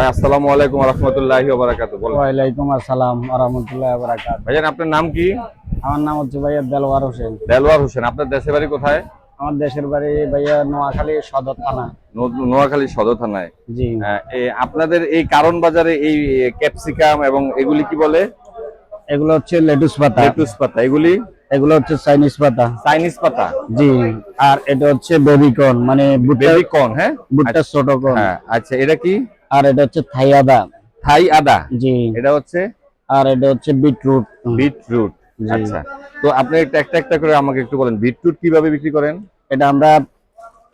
ভাই আসসালামু আলাইকুম রহমতুল্লাহি ওয়ালাইকুম আসসালাম আরহামতুল্লাহ বারাকাত ভাইজান আপনার নাম কি? আমার নাম হচ্ছে ভাইয়া দেলওয়ার হোসেন। দেলওয়ার হোসেন আপনার দেশের বাড়ি কোথায়? আমার দেশের বাড়ি ভাইয়া নোয়াখালী সদর থানা। নোয়াখালী সদর থানায়? জি। এই আপনাদের এই কারণ বাজারে এই ক্যাপসিকাম এবং এগুলি কি বলে? এগুলো হচ্ছে লেটুস পাতা। লেটুস পাতা এগুলি? এগুলো হচ্ছে চাইনিজ পাতা। চাইনিজ পাতা? জি। আর এটা হচ্ছে বেবিকর্ন মানে ভুট্টা বেবি কর্ন হ্যাঁ? ভুট্টা ছোট কর্ন। হ্যাঁ আচ্ছা এটা কি? আর এটা হচ্ছে থাই আদা। থাই আদা? জি। এটা হচ্ছে? আর এটা হচ্ছে বিটরুট। বিটরুট। আচ্ছা। তো আপনি একটা একটা একটা করে আমাকে একটু বলেন বিটরুট কীভাবে বিক্রি করেন? এটা আমরা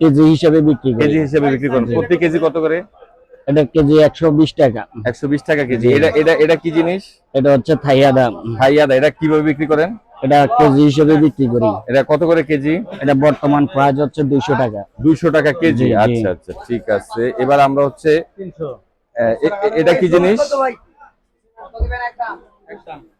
কেজি হিসেবে বিক্রি করি। কেজি হিসেবে বিক্রি করেন। প্রতি কেজি কত করে? এটা কেজি একশো বিশ টাকা। একশো বিশ টাকা কেজি। এটা এটা এটা কি জিনিস? এটা হচ্ছে থাই আদা। থাই আদা। এটা কীভাবে বিক্রি করেন? এটা কেজি হিসেবে বিক্রি করি। এটা কত করে কেজি? এটা বর্তমান প্রাইস হচ্ছে দুইশো টাকা। দুইশো টাকা কেজি। আচ্ছা আচ্ছা ঠিক আছে। এবার আমরা হচ্ছে এটা কি জিনিস?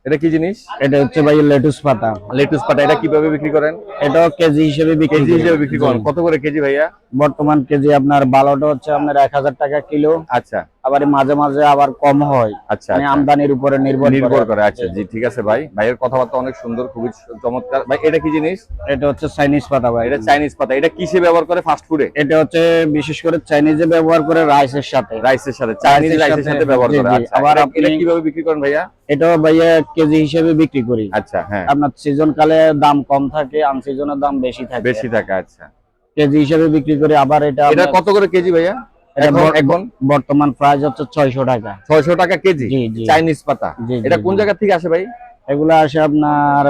এটা কি জিনিস? এটা হচ্ছে ভাই লেটুস পাতা। লেটুস পাতা এটা কীভাবে বিক্রি করেন? এটাও কেজি হিসেবে বিক্রি কেজি হিসেবে বিক্রি করেন। কত করে কেজি ভাইয়া? বর্তমান কেজি আপনার বালোটা হচ্ছে আপনার এক হাজার টাকা কিলো। আচ্ছা। আবার মাঝে মাঝে আবার কম হয়। আচ্ছা মানে আচ্ছা। আমদানির উপরে নির্ভর নির্ভর করে আচ্ছা। জি ঠিক আছে ভাই। ভাইয়ের কথাবার্তা অনেক সুন্দর খুবই চমৎকার। ভাই এটা কি জিনিস? এটা হচ্ছে চাইনিজ পাতা ভাই। এটা চাইনিজ পাতা। এটা কিসে ব্যবহার করে ফাস্ট ফুডে এটা হচ্ছে বিশেষ করে চাইনিজে ব্যবহার করে রাইসের সাথে। রাইসের সাথে চাইনিজ রাইসের সাথে, ব্যবহার করে। আচ্ছা আবার এটা- আপনি- এটা কীভাবে বিক্রি করেন ভাইয়া? এটা ভাইয়া কেজি হিসেবে বিক্রি করি। আচ্ছা হ্যাঁ। আপনার সিজন কালে দাম কম থাকে আনসিজনের দাম বেশি থাকে। বেশি থাকে আচ্ছা। কেজি হিসেবে বিক্রি করি আবার এটা এটা কত করে কেজি ভাইয়া? এখন বর্তমান প্রাইস হচ্ছে ছয়শো টাকা। ছয়শো টাকা কেজি। চাইনিজ পাতা। এটা কোন। জায়গা থেকে আসে ভাই? এগুলো আসে আপনার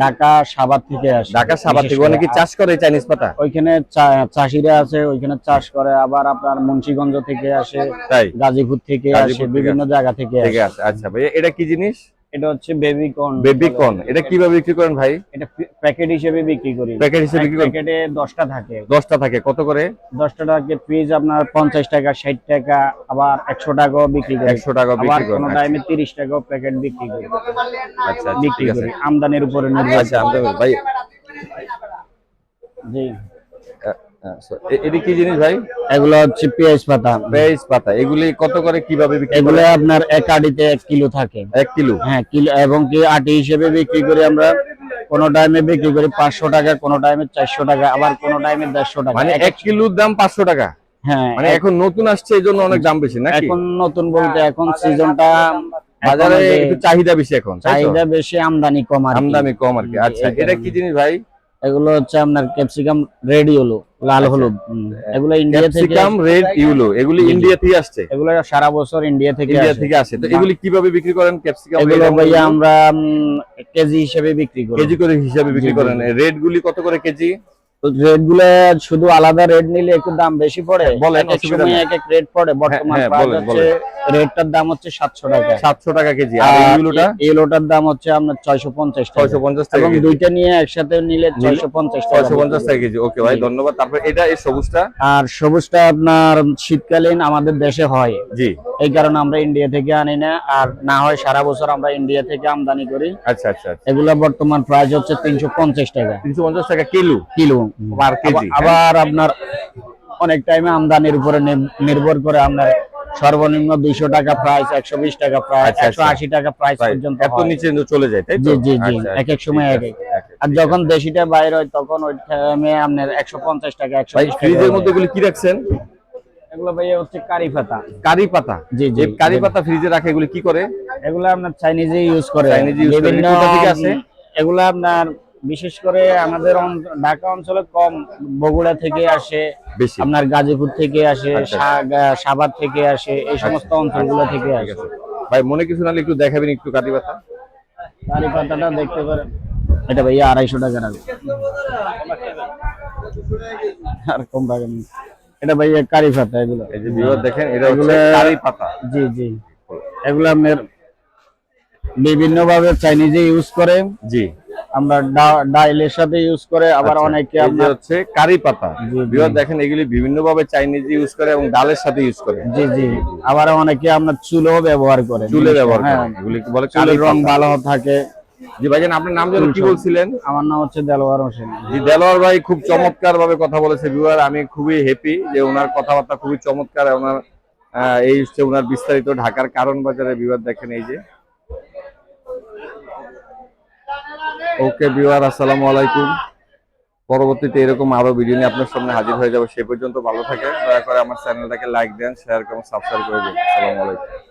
ঢাকা সাভার থেকে আসে। ঢাকা সাভার থেকে। অনেকে চাষ করে চাইনিজ পাতা? ওইখানে চাষিরা আছে ওইখানে চাষ করে। আবার আপনার মুন্সিগঞ্জ থেকে আসে গাজীপুর থেকে আসে বিভিন্ন জায়গা থেকে আসে। আচ্ছা ভাইয়া এটা কি জিনিস? এটা হচ্ছে বেবি কর্ন বেবি কর্ন এটা কীভাবে বিক্রি করেন ভাই? এটা প্যাকেট হিসেবে বিক্রি করি। প্যাকেট হিসেবে বিক্রি করেন? প্যাকেটে দশটা থাকে। দশটা থাকে কত করে? দশটা টাকা পিস আপনার পঞ্চাশ টাকা ষাট টাকা আবার একশো টাকাও বিক্রি করি। একশো টাকা আবার বিক্রি করেন কোনো টাইমে তিরিশ টাকাও প্যাকেট বিক্রি করি। আচ্ছা আচ্ছা বিক্রি করি। আমদানির উপরে নির্ভর আচ্ছা ভাই জি। এটা কি জিনিস ভাই? এগুলো হচ্ছে পেঁয়াজ পাতা। পেঁয়াজ পাতা। এগুলি কত করে কীভাবে এগুলো আপনার এক আড়িতে এক কিলো থাকে। এক কিলো? হ্যাঁ কিলো এবং কি আটি হিসেবে বিক্রি করি আমরা কোন টাইমে বিক্রি করি পাঁচশো টাকা কোন টাইমে চারশো টাকা আবার কোন টাইমে দেড়শো টাকা। মানে এক- কিলোর দাম পাঁচশো টাকা? হ্যাঁ মানে এখন নতুন আসছে এই জন্য অনেক দাম বেশি নাকি? এখন নতুন বলতে এখন সিজনটা বাজারে একটু চাহিদা বেশি এখন চাহিদা বেশি আমদানি কম আর আমদানি কম আর কি আচ্ছা। এটা কি জিনিস ভাই? এগুলো হচ্ছে আপনার ক্যাপসিকাম রেড ইউলো লাল হলুদ হুম, এগুলো ইন্ডিয়া থেকে ক্যাপসিকাম রেড ইউলো এগুলি। ইন্ডিয়া থেকে আসছে? এগুলো সারা বছর ইন্ডিয়া থেকে ইন্ডিয়া থেকে আসে। তো এগুলি কীভাবে বিক্রি করেন ক্যাপসিকাম এগুলো ভাইয়া আমরা কেজি হিসেবে বিক্রি করি। কেজি করে হিসাবে বিক্রি করেন। রেড গুলি কত করে কেজি? রেটগুলো শুধু আলাদা রেট নিলে একটু দাম বেশি পড়ে? বলেন, এক এক অসুবিধা সময় নেই। এক এক রেট পড়ে। বর্তমান হ্যাঁ, হচ্ছে রেটটার দাম হচ্ছে সাতশো টাকা। সাতশো টাকা কেজি। আর ইউলোটা? দাম হচ্ছে আপনার ছয়শো পঞ্চাশ ছয়শো পঞ্চাশ টাকা এবং দুইটা নিয়ে একসাথে নিলে ছয়শো পঞ্চাশ ছয়শো পঞ্চাশ টাকা কেজি। ওকে ভাই ধন্যবাদ। তারপর এটা এই সবুজটা? আর সবুজটা আপনার শীতকালীন আমাদের দেশে হয়। জি। এই কারণে আমরা ইন্ডিয়া থেকে আনি না। আর না হয় সারা বছর আমরা ইন্ডিয়া থেকে আমদানি করি। আচ্ছা আচ্ছা আচ্ছা। এগুলা বর্তমান প্রাইস হচ্ছে তিনশো পঞ্চাশ টাকা। তিনশো পঞ্চাশ টাকা কিলো? কিলো। পার কেজি। আবার- আপনার অনেক টাইমে আমদানির উপরে নির্ভর করে আপনার সর্বনিম্ন দুইশো টাকা প্রাইস একশো বিশ টাকা প্রাইস আচ্ছা, একশো আশি টাকা প্রাইস পর্যন্ত এত নিচে চলে যায় তাই জি জি জি। আচ্ছা, এক এক সময় এক এক এক এক, আর যখন দেশিটা বাইর হয় তখন ওই টাইমে আপনার একশো পঞ্চাশ টাকা একশো ফ্রিজের মধ্যে কি রাখছেন? এগুলো ভাইয়া হচ্ছে কারি পাতা। কারি পাতা? জি জি। কারি পাতা ফ্রিজে রাখে এগুলি কি করে? এগুলো আপনার চাইনিজে ইউজ করে। Chinese use করে। থেকে আসে? এগুলো আপনার বিশেষ করে আমাদের ঢাকা অঞ্চলে কম বগুড়া থেকে আসে আপনার গাজীপুর থেকে আসে আচ্ছা। সাভার থেকে আসে এই সমস্ত অঞ্চলগুলো থেকে ঠিক আসে। ভাই মনে কিছু নাহলে একটু দেখাবেন একটু কারি পাতা কারি পাতাটা দেখতে পারেন। এটা ভাইয়া আড়াইশো টাকা রাখবে। আর কম রাখেন এটা ভাইয়া কারি পাতা এগুলো। এই যে দেখেন এটা হচ্ছে কারি পাতা। জি জি। এগুলো আপনার বিভিন্ন ভাবে চাইনিজে ইউজ করে জি। আমরা ডাইলের সাথে ইউজ করে আবার আচ্ছা, অনেকে আপনার হচ্ছে কারি পাতা। জি। দেখেন এগুলি বিভিন্ন ভাবে চাইনিজ ইউজ করে এবং ডালের সাথে ইউজ করে। জি জি। আবার অনেকে আপনার চুলো ব্যবহার করে। চুলে ব্যবহার হ্যাঁ। করে। এগুলি বলে? চুলের রং ভালো থাকে। জি ভাইজান আপনার নাম যেন কি বলছিলেন? আমার নাম হচ্ছে দেলোয়ার হোসেন। জি দেলোয়ার ভাই খুব চমৎকার ভাবে কথা বলেছে ভিউয়ার আমি খুবই হ্যাপি যে ওনার কথাবার্তা খুবই চমৎকার ওনার এই হচ্ছে ওনার বিস্তারিত ঢাকার কারণ বাজারে বিবাদ দেখেন এই যে। ওকে বিওয়ার আসসালামু আলাইকুম। পরবর্তীতে এরকম আরও ভিডিও নিয়ে আপনার সামনে হাজির হয়ে যাব। সে পর্যন্ত ভালো থাকে দয়া করে আমার চ্যানেলটাকে লাইক দেন শেয়ার করুন সাবস্ক্রাইব করে দিন। আসসালামু আলাইকুম।